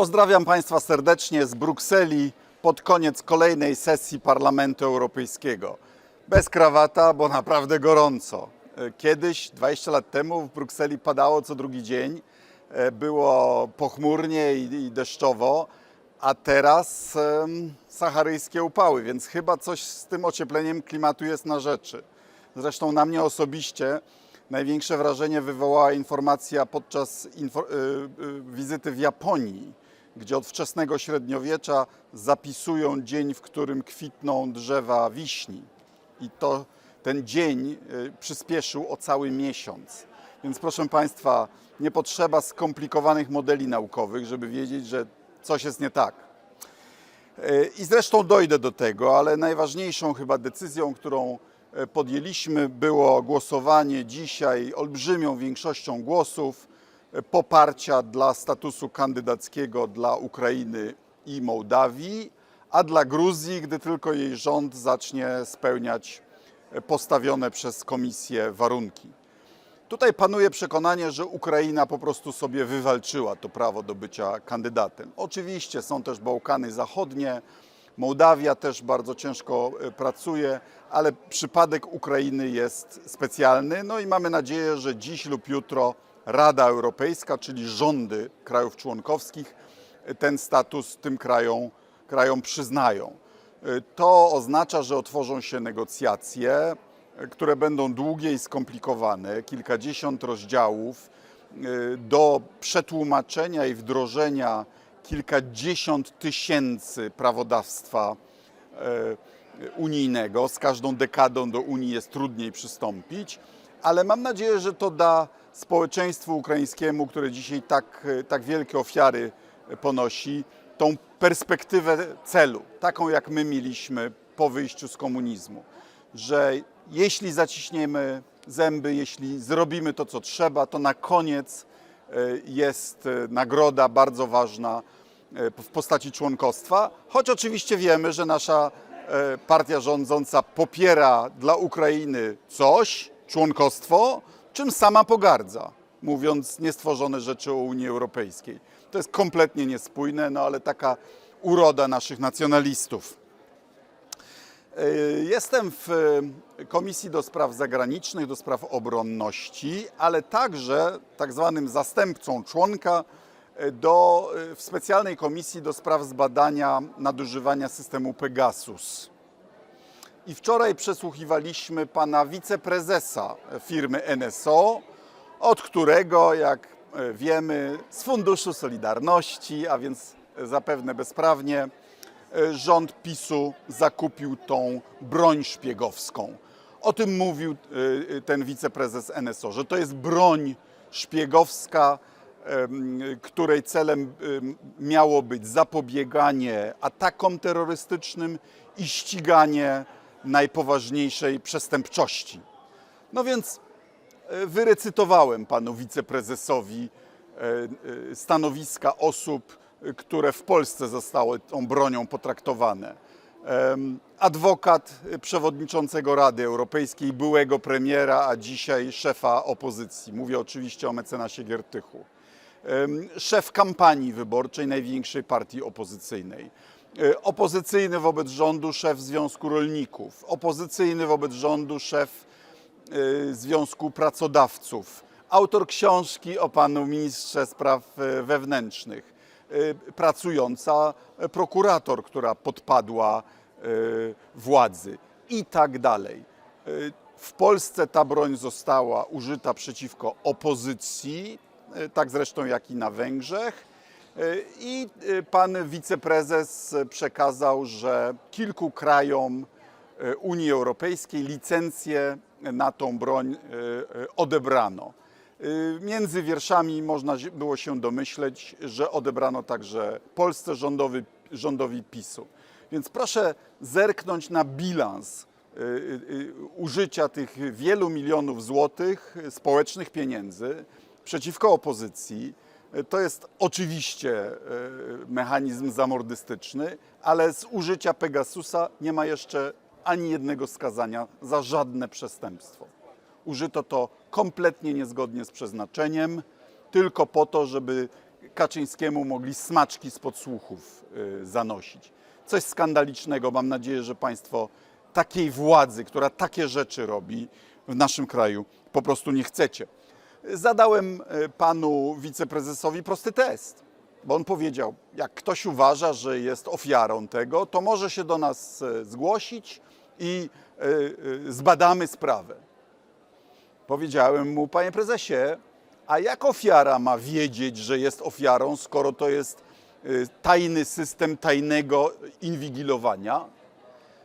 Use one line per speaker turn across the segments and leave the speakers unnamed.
Pozdrawiam Państwa serdecznie z Brukseli pod koniec kolejnej sesji Parlamentu Europejskiego. Bez krawata, bo naprawdę gorąco. Kiedyś, 20 lat temu, w Brukseli padało co drugi dzień. E, Było pochmurnie i, deszczowo, a teraz saharyjskie upały, więc chyba coś z tym ociepleniem klimatu jest na rzeczy. Zresztą na mnie osobiście największe wrażenie wywołała informacja podczas y, wizyty w Japonii, gdzie od wczesnego średniowiecza zapisują dzień, w którym kwitną drzewa wiśni. I to ten dzień y, przyspieszył o cały miesiąc. Więc proszę Państwa, nie potrzeba skomplikowanych modeli naukowych, żeby wiedzieć, że coś jest nie tak. I zresztą dojdę do tego, ale najważniejszą chyba decyzją, którą e, podjęliśmy, było głosowanie dzisiaj olbrzymią większością głosów poparcia dla statusu kandydackiego dla Ukrainy i Mołdawii, a dla Gruzji, gdy tylko jej rząd zacznie spełniać postawione przez Komisję warunki. Tutaj panuje przekonanie, że Ukraina po prostu sobie wywalczyła to prawo do bycia kandydatem. Oczywiście są też Bałkany Zachodnie, Mołdawia też bardzo ciężko e, pracuje, ale przypadek Ukrainy jest specjalny. No i mamy nadzieję, że dziś lub jutro Rada Europejska, czyli rządy krajów członkowskich, ten status tym krajom, krajom przyznają. E, To oznacza, że otworzą się negocjacje, które będą długie i skomplikowane, kilkadziesiąt rozdziałów y, do przetłumaczenia i wdrożenia kilkadziesiąt tysięcy prawodawstwa y, unijnego. Z każdą dekadą do Unii jest trudniej przystąpić, ale mam nadzieję, że to da społeczeństwu ukraińskiemu, które dzisiaj tak, tak wielkie ofiary ponosi, tą perspektywę celu, taką jak my mieliśmy po wyjściu z komunizmu, że jeśli zaciśniemy zęby, jeśli zrobimy to, co trzeba, to na koniec e, jest e, nagroda bardzo ważna e, w postaci członkostwa, choć oczywiście wiemy, że nasza partia rządząca popiera dla Ukrainy coś, członkostwo, czym sama pogardza, mówiąc niestworzone rzeczy o Unii Europejskiej. To jest kompletnie niespójne, no ale taka uroda naszych nacjonalistów. Y, Jestem w y, Komisji do Spraw Zagranicznych, do Spraw Obronności, ale także tak zwanym zastępcą członka y, do, w specjalnej komisji do spraw zbadania nadużywania systemu Pegasus. I wczoraj przesłuchiwaliśmy pana wiceprezesa firmy NSO, od którego, jak e, wiemy, z Funduszu Solidarności, a więc zapewne bezprawnie, e, rząd PiSu zakupił tą broń szpiegowską. O tym mówił e, ten wiceprezes NSO, że to jest broń szpiegowska, której celem em, miało być zapobieganie atakom terrorystycznym i ściganie najpoważniejszej przestępczości. No więc e, wyrecytowałem panu wiceprezesowi e, e, stanowiska osób, które w Polsce zostały tą bronią potraktowane. Adwokat przewodniczącego Rady Europejskiej, byłego premiera, a dzisiaj szefa opozycji. Mówię oczywiście o mecenasie Giertychu. Szef kampanii wyborczej największej partii opozycyjnej. E, Opozycyjny wobec rządu szef Związku Rolników. Opozycyjny wobec rządu szef e, Związku Pracodawców, autor książki o panu ministrze spraw e, wewnętrznych, pracująca prokurator, która podpadła władzy i tak dalej. W Polsce ta broń została użyta przeciwko opozycji, tak zresztą jak i na Węgrzech. E, I e, pan wiceprezes przekazał, że kilku krajom e, Unii Europejskiej licencję na tą broń odebrano. Między wierszami można było się domyśleć, że odebrano także Polsce rządowy, rządowi PiSu. Więc proszę zerknąć na bilans użycia tych wielu milionów złotych społecznych pieniędzy przeciwko opozycji. To jest oczywiście e, mechanizm zamordystyczny, ale z użycia Pegasusa nie ma jeszcze ani jednego skazania za żadne przestępstwo. Użyto to kompletnie niezgodnie z przeznaczeniem, tylko po to, żeby Kaczyńskiemu mogli smaczki z podsłuchów y, zanosić. Coś skandalicznego. Mam nadzieję, że Państwo takiej władzy, która takie rzeczy robi w naszym kraju, po prostu nie chcecie. Zadałem y, panu wiceprezesowi prosty test, bo on powiedział, jak ktoś uważa, że jest ofiarą tego, to może się do nas y, zgłosić i y, zbadamy sprawę. Powiedziałem mu, panie prezesie, a jak ofiara ma wiedzieć, że jest ofiarą, skoro to jest tajny system tajnego inwigilowania?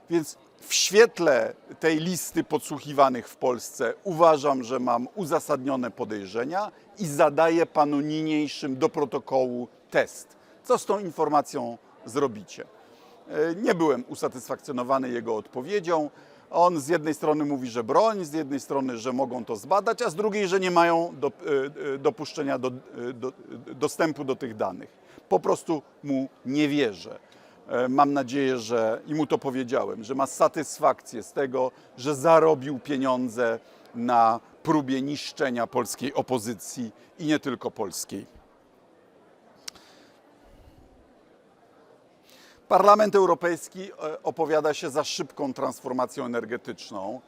Więc w świetle tej listy podsłuchiwanych w Polsce uważam, że mam uzasadnione podejrzenia i zadaję panu niniejszym do protokołu test. Co z tą informacją zrobicie? E, Nie byłem usatysfakcjonowany jego odpowiedzią. On z jednej strony mówi, że broń, z jednej strony, że mogą to zbadać, a z drugiej, że nie mają do, e, e, dopuszczenia do, do, dostępu do tych danych. Po prostu mu nie wierzę. E, Mam nadzieję, że i mu to powiedziałem, że ma satysfakcję z tego, że zarobił pieniądze na próbie niszczenia polskiej opozycji i nie tylko polskiej. Parlament Europejski e, opowiada się za szybką transformacją energetyczną.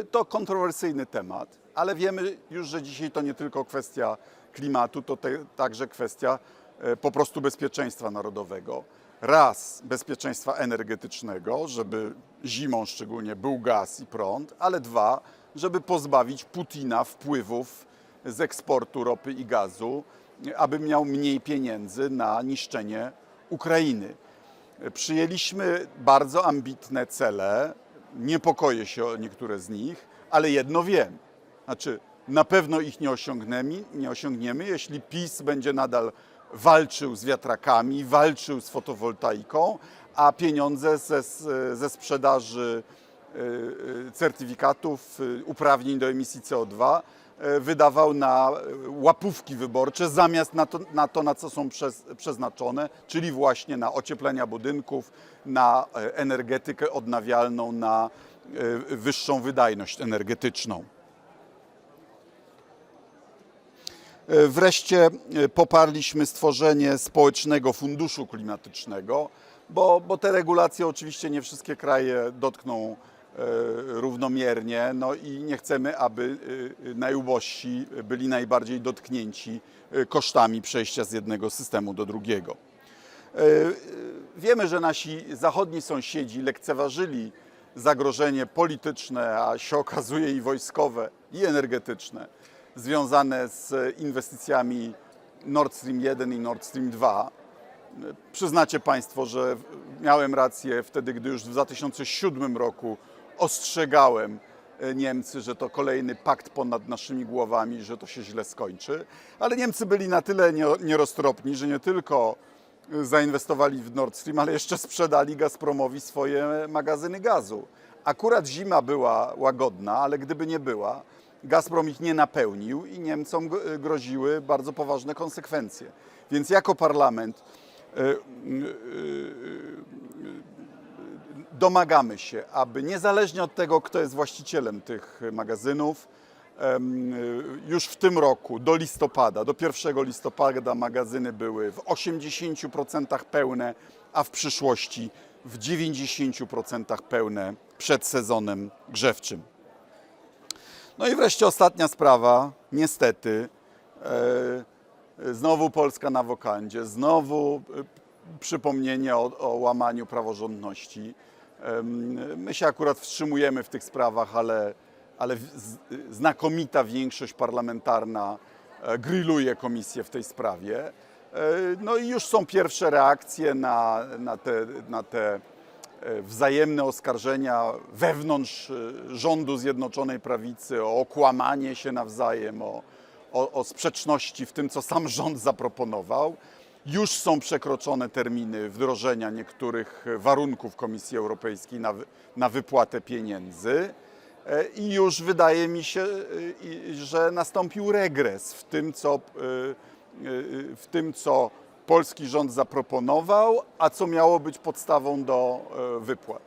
E, To kontrowersyjny temat, ale wiemy już, że dzisiaj to nie tylko kwestia klimatu, to te, także kwestia po prostu bezpieczeństwa narodowego. Raz bezpieczeństwa energetycznego, żeby zimą szczególnie był gaz i prąd, ale dwa, żeby pozbawić Putina wpływów z eksportu ropy i gazu, aby miał mniej pieniędzy na niszczenie Ukrainy. Przyjęliśmy bardzo ambitne cele, niepokoję się o niektóre z nich, ale jedno wiem. Znaczy, na pewno ich nie osiągniemy, nie osiągniemy, jeśli PiS będzie nadal walczył z wiatrakami, walczył z fotowoltaiką, a pieniądze ze, ze sprzedaży y, y, certyfikatów, y, uprawnień do emisji CO2 y, wydawał na łapówki wyborcze zamiast na to, na, to, na co są przez, przeznaczone, czyli właśnie na ocieplenia budynków, na energetykę odnawialną, na wyższą wydajność energetyczną. E, Wreszcie e, poparliśmy stworzenie społecznego funduszu klimatycznego, bo, bo te regulacje oczywiście nie wszystkie kraje dotkną e, równomiernie, no i nie chcemy, aby e, najubożsi byli najbardziej dotknięci e, kosztami przejścia z jednego systemu do drugiego. E, Wiemy, że nasi zachodni sąsiedzi lekceważyli zagrożenie polityczne, a się okazuje i wojskowe, i energetyczne, związane z inwestycjami Nord Stream 1 i Nord Stream 2. Przyznacie Państwo, że miałem rację wtedy, gdy już w 2007 roku ostrzegałem e, Niemcy, że to kolejny pakt ponad naszymi głowami, że to się źle skończy. Ale Niemcy byli na tyle nie- nieroztropni, że nie tylko zainwestowali w Nord Stream, ale jeszcze sprzedali Gazpromowi swoje magazyny gazu. Akurat zima była łagodna, ale gdyby nie była, Gazprom ich nie napełnił i Niemcom g- groziły bardzo poważne konsekwencje. Więc jako parlament y, y, y, domagamy się, aby niezależnie od tego, kto jest właścicielem tych magazynów, y, już w tym roku do listopada, do 1 listopada magazyny były w 80% pełne, a w przyszłości w 90% pełne przed sezonem grzewczym. No i wreszcie ostatnia sprawa, niestety, e, znowu Polska na wokandzie, znowu e, przypomnienie o, o łamaniu praworządności. My się akurat wstrzymujemy w tych sprawach, ale, ale znakomita większość parlamentarna e, grilluje komisję w tej sprawie. E, No i już są pierwsze reakcje na, na te, na te e, wzajemne oskarżenia wewnątrz e, rządu Zjednoczonej Prawicy o okłamanie się nawzajem, o, o, o sprzeczności w tym, co sam rząd zaproponował. Już są przekroczone terminy wdrożenia niektórych warunków Komisji Europejskiej na, na wypłatę pieniędzy. E, I już wydaje mi się, e, że nastąpił regres w tym, co, e, e, w tym, co polski rząd zaproponował, a co miało być podstawą do e, wypłat.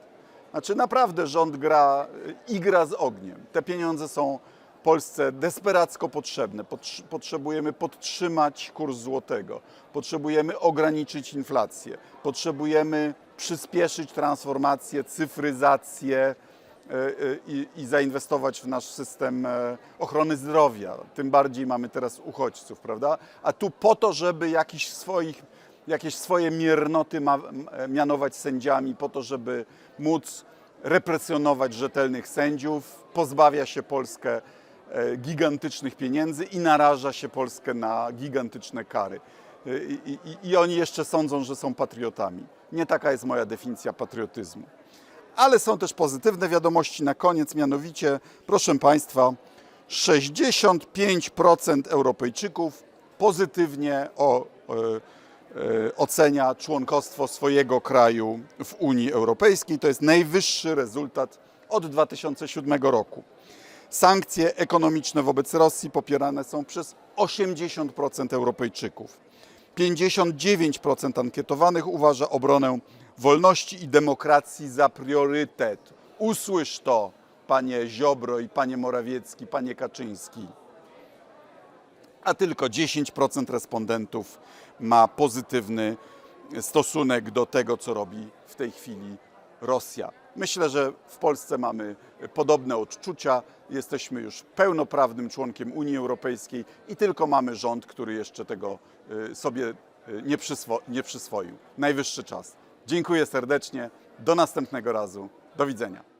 Znaczy naprawdę rząd gra e, gra z ogniem. Te pieniądze są Polsce desperacko potrzebne. Potrz- Potrzebujemy podtrzymać kurs złotego, potrzebujemy ograniczyć inflację, potrzebujemy przyspieszyć transformację, cyfryzację i, i zainwestować w nasz system e, ochrony zdrowia. Tym bardziej mamy teraz uchodźców, prawda? A tu po to, żeby jakiś swoich, jakieś swoje miernoty ma, mianować sędziami, po to, żeby móc represjonować rzetelnych sędziów, pozbawia się Polskę e, gigantycznych pieniędzy i naraża się Polskę na gigantyczne kary. E, I, i, I oni jeszcze sądzą, że są patriotami. Nie taka jest moja definicja patriotyzmu. Ale są też pozytywne wiadomości na koniec, mianowicie, proszę Państwa, 65% Europejczyków pozytywnie o, e, e, ocenia członkostwo swojego kraju w Unii Europejskiej. To jest najwyższy rezultat od 2007 roku. Sankcje ekonomiczne wobec Rosji popierane są przez 80% Europejczyków. 59% ankietowanych uważa obronę wolności i demokracji za priorytet. Usłysz to, panie Ziobro i panie Morawiecki, panie Kaczyński. A tylko 10% respondentów ma pozytywny stosunek do tego, co robi w tej chwili Rosja. Myślę, że w Polsce mamy podobne odczucia. Jesteśmy już pełnoprawnym członkiem Unii Europejskiej i tylko mamy rząd, który jeszcze tego y, sobie y, nie, przyswo- nie przyswoił. Najwyższy czas. Dziękuję serdecznie. Do następnego razu. Do widzenia.